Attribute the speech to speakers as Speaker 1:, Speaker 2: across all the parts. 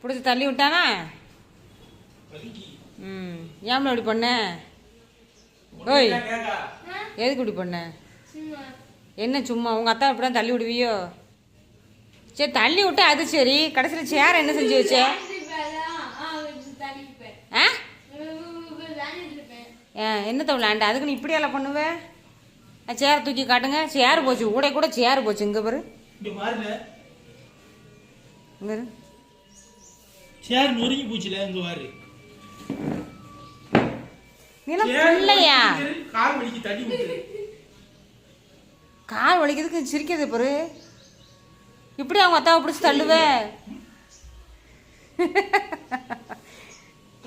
Speaker 1: பிடிச்சி தள்ளி விட்டானா? ம் ஏம்ல இப்படி பண்ண? ஓய் எதுக்கு இப்படி பண்ண? என்ன சும்மா உங்கள் அத்தா இப்படி தான் தள்ளி விடுவியோ? சரி தள்ளி விட்டா அது சரி. கடைசியில் சேர் என்ன செஞ்சு வச்ச? ஆ? ஆ, என்னத்த அதுக்கு நீ இப்படியெல்லாம் பண்ணுவ? சேர் தூக்கி காட்டுங்க. சேர் போச்சு கூட கூட சேர் போச்சு. இங்கே பாரு.
Speaker 2: இங்கே சேர் நொறுங்கி போச்சுல இங்க
Speaker 1: பிள்ளையா
Speaker 2: நொறுங்கி கால் வலிக்கு தள்ளி விட்டுரு.
Speaker 1: கால் வலிக்கிறதுக்கு சிரிக்கிறது பாரு. இப்படி அவங்க அத்தாவை பிடிச்சி தள்ளுவ?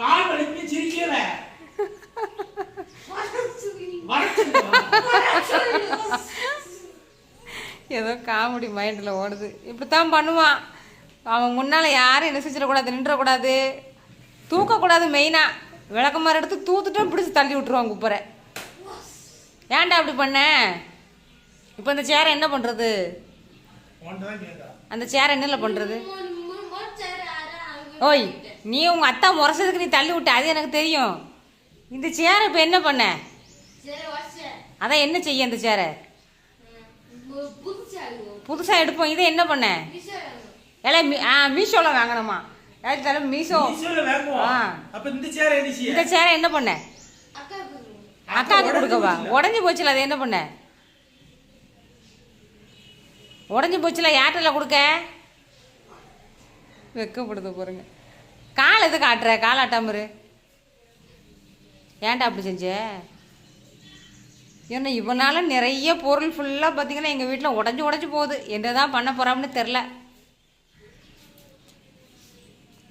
Speaker 2: கால் வலிக்கு சிரிக்கல.
Speaker 1: ஏதோ காமெடி மைண்டில் ஓடுது. இப்படித்தான் பண்ணுவான். அவன் முன்னால் யாரும் என்ன செஞ்சிடக்கூடாது நின்றக்கூடாது. தூக்கக்கூடாது மெயினாக விளக்கமாறு எடுத்து தூத்துட்டு பிடிச்சி தள்ளி விட்டுருவான் குப்பரை ஏன்டா அப்படி பண்ண? இப்போ இந்த சேரை என்ன பண்ணுறது அந்த சேரை என்னல பண்ணுறது ஓய் நீ உங்கள் அத்தா முறைச்சதுக்கு நீ தள்ளி விட்ட அது எனக்கு தெரியும். இந்த சேரை இப்போ என்ன பண்ண? அதான் என்ன செய்ய அந்த சேரை புதுசாக எடுப்போம் இதை என்ன பண்ண? மீ ஆ மீஷோவில் வாங்கணுமா? யாருக்கு தர மீஷோ. ஆ.
Speaker 2: அப்ப இந்த சேர்
Speaker 1: இந்த சேரை என்ன பண்ண? அக்காவுக்கு கொடுக்கவா உடஞ்சி போச்சுல. அதை என்ன பண்ண? உடஞ்சி போச்சுல யார்கிட்டல கொடுக்க? வெக்கப்படுது பாருங்க. கால் எது காட்டுற கால் ஆட்டாமரு ஏன்டா அப்படி செஞ்ச? ஏன்னா இவனால நிறைய பொருள் ஃபுல்லாக பார்த்தீங்கன்னா எங்கள் வீட்டில் உடஞ்சி உடஞ்சி போகுது. என்ன தான் பண்ண போகிறான்னு தெரில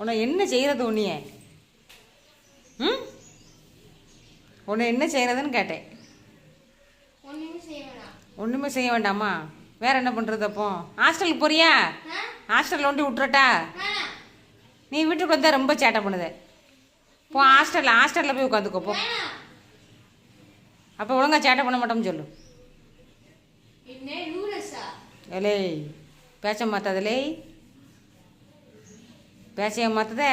Speaker 1: உன்னை என்ன செய்கிறது உன்னைய? ம்? உன்னை என்ன செய்கிறதுன்னு கேட்டேன். ஒன்றுமே செய்ய வேண்டாமா? வேற என்ன பண்ணுறது அப்போ? ஹாஸ்டலுக்கு போறியா? ஹாஸ்டலில் ஒண்டி விட்டுறட்டா? நீ வீட்டுக்கு வந்தால் ரொம்ப சேட்டை பண்ணுத. போ ஹாஸ்டலில் ஹாஸ்டலில் போய் உட்காந்துக்கோ போ. அப்போ ஒழுங்கா சேட்டை பண்ண மாட்டோம்னு சொல்லு. ஏலே பேச்ச மாத்தாதலே. பேச்சைய மாத்தத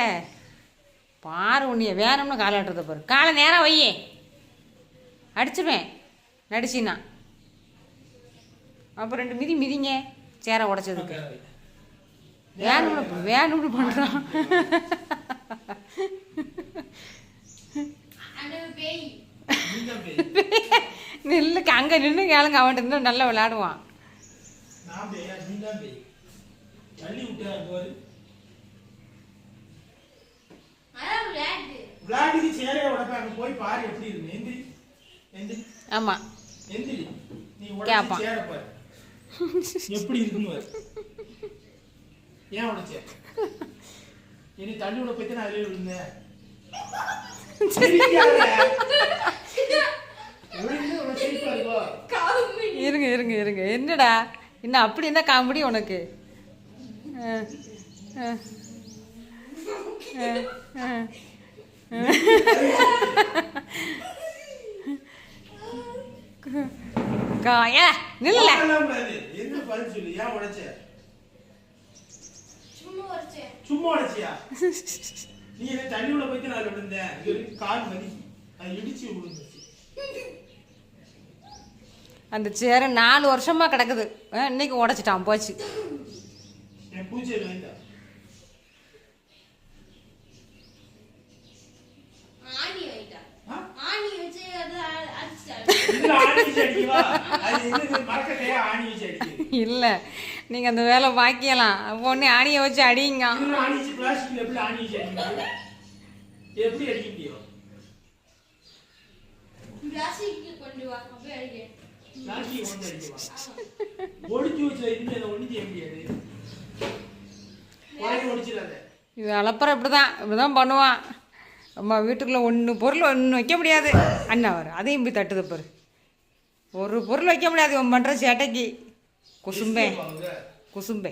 Speaker 1: பாரு உன்னைய வேணும்னு காலாட்டுறத பாரு. காலை நேரம் வையே. அடிச்சிருவேன் நடிச்சினா அப்போ ரெண்டு மிதி மிதிங்க சேரை உடச்சதுக்கு. வேணும்னு வேணும்னு பண்ணுறான். நில்லுக்கு அங்கே நின்று கேளுங்க அவன்கிட்ட இன்னும் நல்லா விளையாடுவான்.
Speaker 2: நான் பேயா நீதான் பேய். தள்ளி விட்டா பாரு விளையாட்டுக்கு சேரே உடப்பாங்க. போய் பாரு எப்படி இருக்கு. எந்திரி எந்திரி
Speaker 1: ஆமாம்
Speaker 2: எந்திரி நீ. உடச்சி சேர பாரு. எப்படி இருக்குன்னு பாரு. ஏன் உடைச்ச? இனி தள்ளி விட பத்தி நான் அதிலே விழுந்தேன்?
Speaker 1: இருங்க இருங்க இருங்க. என்னடா? இன்னும் அப்படி என்ன காமெடி உனக்கு. அஹ், அஹ், அஹ், அஹ். கா- ஏ நில்ல
Speaker 2: போகலாம் கூடாது. என்ன பதில் சொல்லு ஏன் உடைச்ச சும்மா உடைச்சியா? நீ என்ன தண்ணி உள்ள போய் நான் விழுந்தேன் இது வரைக்கும் கால் வலி அது இடிச்சு விழுந்துச்சு
Speaker 1: அந்த சேரு நாலு வருஷமா கிடக்குது. இன்னைக்கு உடைச்சிட்டான் போச்சு.
Speaker 2: என் பூஜை
Speaker 1: இல்லை நீங்கள் அந்த வேலை பாக்கியலாம். அப்போ ஒன்று ஆணியை வச்சு அடிங்க.
Speaker 2: இதை ஒண்ணும் செய்ய முடியாது. உடனே ஒளிச்சிடாத.
Speaker 1: இது அலப்பறம் இப்படி தான் இப்படி தான் பண்ணுவான். அம்மா வீட்டுக்குள்ளே ஒன்று பொருள் ஒன்று வைக்க முடியாது. அண்ணா வரும் அதையும் போய் தட்டுது பாரு. ஒரு பொருள் வைக்க முடியாது இவன் பண்ணுற சேட்டைக்கு. குசும்பே. குசும்பே.